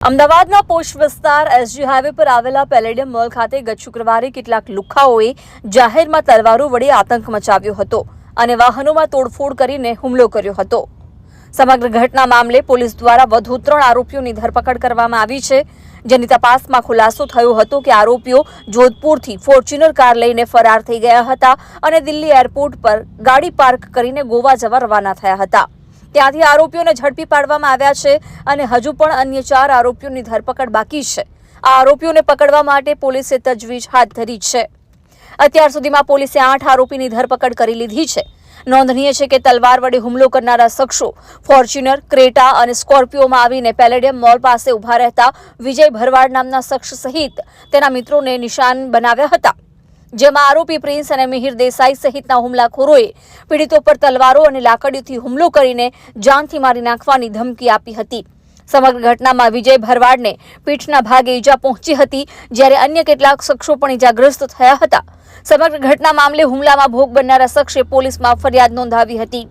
અમદાવાદના પોશ વિસ્તાર SG highway પર આવેલા પેલેડિયમ મોલ ખાતે ગત શુક્રવારે કેટલાક લુખ્ખાઓએ જાહેરમાં તલવારો વડે આતંક મચાવ્યો હતો અને વાહનોમાં તોડફોડ કરીને હુમલો કર્યો હતો. સમગ્ર ઘટના મામલે પોલીસ દ્વારા વધુ ત્રણ આરોપીઓની ધરપકડ કરવામાં આવી છે, જેની તપાસમાં ખુલાસો થયો હતો કે આરોપીઓ જોધપુરથી ફોર્ચ્યુનર કાર લઈને ફરાર થઈ ગયા હતા અને દિલ્હી એરપોર્ટ પર ગાડી પાર્ક કરીને ગોવા જવા રવાના થયા હતા. ત્યાંથી આરોપીઓને ઝડપી પાડવામાં આવ્યા છે અને હજુ પણ અન્ય ચાર આરોપીઓની ધરપકડ બાકી છે. આ આરોપીઓને પકડવા માટે પોલીસે તજવીજ હાથ ધરી છે. અત્યાર સુધીમાં પોલીસે આઠ આરોપીની ધરપકડ કરી લીધી છે. નોંધનીય છે કે તલવાર વડે હુમલો કરનારા શખ્સો ફોર્ચ્યુનર, ક્રેટા અને સ્કોર્પિયોમાં આવીને પેલેડિયમ મોલ પાસે ઊભા રહેતા વિજય ભરવાડ નામના શખ્સ સહિત તેના મિત્રોને નિશાન બનાવ્યા હતા. જેમાં આરોપી પ્રિન્સ અને મિહિર દેસાઈ સહિતના હુમલાખોરોએ પીડિતો પર તલવારો અને લાકડીઓથી હુમલો કરીને જાનથી મારી નાખવાની ધમકી આપી હતી. સમગ્ર ઘટનામાં વિજય ભરવાડને પીઠના ભાગે ઈજા પહોંચી હતી, જ્યારે અન્ય કેટલાક શખ્સો પણ ઈજાગ્રસ્ત થયા હતા. સમગ્ર ઘટના મામલે હુમલામાં ભોગ બનનારા શખ્સે પોલીસમાં ફરિયાદ નોંધાવી હતી.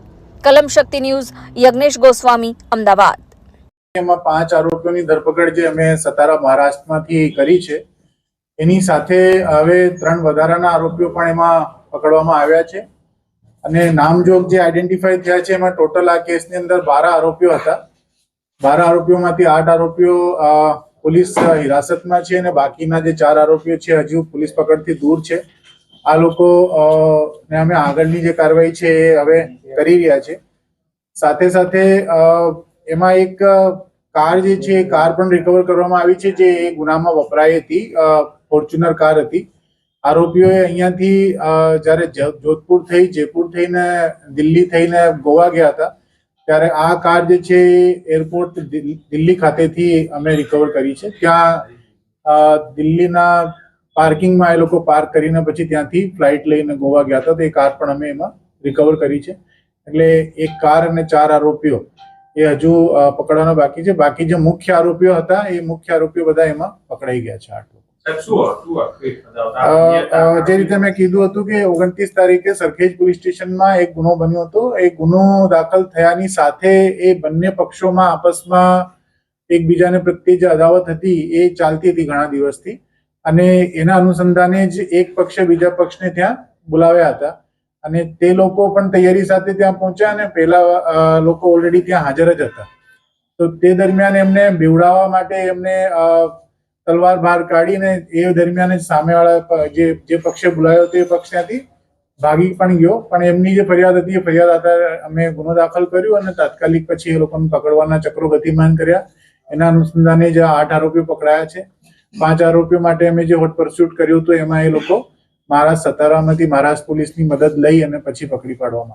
કલમ શક્તિ ન્યૂઝ, યજ્ઞેશ ગોસ્વામી, અમદાવાદ. એમાં પાંચ આરોપીઓની ધરપકડ જે અમે સતારા મહારાષ્ટ્રમાંથી કરી છે એની સાથે હવે ત્રણ વધારાના આરોપીઓ પણ એમાં પકડવામાં આવ્યા છે. અને નામજોગ જે આઈડેન્ટિફાઈ થયા છે, એમાં ટોટલ આ કેસની અંદર બાર આરોપીઓ હતા. બાર આરોપીઓમાંથી આઠ આરોપીઓ પોલીસ હિરાસતમાં છે અને બાકીના જે ચાર આરોપીઓ છે, હજુ પોલીસ પકડથી દૂર છે. આ લોકો ને અમે આગળની જે કાર્યવાહી છે એ હવે કરી રહ્યા છે. સાથે સાથે એમાં એક કાર જે છે કાર પણ રિકવર કરવામાં આવી છે, જે એ ગુનામાં વપરાઈ હતી ફોર્ચ્યુનર કાર હતી. આરોપીઓએ અહીંયાથી જ્યારે જોધપુર થઈ, જયપુર થઈને, દિલ્હી થઈને ગોવા ગયા હતા, ત્યારે આ કાર જે છે એરપોર્ટ દિલ્હી ખાતેથી અમે રિકવર કરી છે. ત્યાં દિલ્હીના પાર્કિંગમાં એ લોકો પાર્ક કરીને પછી ત્યાંથી ફ્લાઇટ લઈને ગોવા ગયા હતા. તો એ કાર પણ અમે એમાં રિકવર કરી છે. એટલે એક કાર અને ચાર આરોપીઓ એ હજુ પકડવાનો બાકી છે. બાકી જે મુખ્ય આરોપીઓ હતા એ મુખ્ય આરોપીઓ બધા એમાં પકડાઈ ગયા છે આઠ જે રીતે મેં કીધું હતું કે ઓગણત્રીસ તારીખે સરખેજ પોલીસ સ્ટેશનમાં એક ગુનો બન્યો હતો. એ ગુનો દાખલ થયાની સાથે એ બંને પક્ષોમાં આપસમાં એકબીજાને પ્રત્યે જે અદાવત હતી એ ચાલતી હતી ઘણા દિવસથી. અને એના અનુસંધાને જ એક પક્ષે બીજા પક્ષને ત્યાં બોલાવ્યા હતા. અને તે લોકો પણ તૈયારી સાથે ત્યાં પહોંચ્યા અને અ, લોકો ઓલરેડી ત્યાં હાજર જ હતા. તો તે દરમિયાન એમને બીવડાવવા માટે એમને તલવાર બહાર કાઢીને એ દરમિયાન સામેવાળા જે જે પક્ષે બોલાયો તે પક્ષ ત્યાંથી ભાગી પણ ગયો. પણ એમની જે ફરિયાદ હતી એ ફરિયાદ આધારે અમે ગુનો દાખલ કર્યો અને તાત્કાલિક પછી એ લોકોને પકડવાના ચક્રો ગતિમાન કર્યા. એના અનુસંધાને જે આઠ આરોપીઓ પકડાયા છે. પાંચ આરોપીઓ માટે અમે જે હોટ પરસ્યુટ કર્યું હતું એમાં એ લોકો મહારાષ્ટ્ર સતારામાંથી મહારાષ્ટ્ર પોલીસની મદદ લઈ અને પછી પકડી પાડવામાં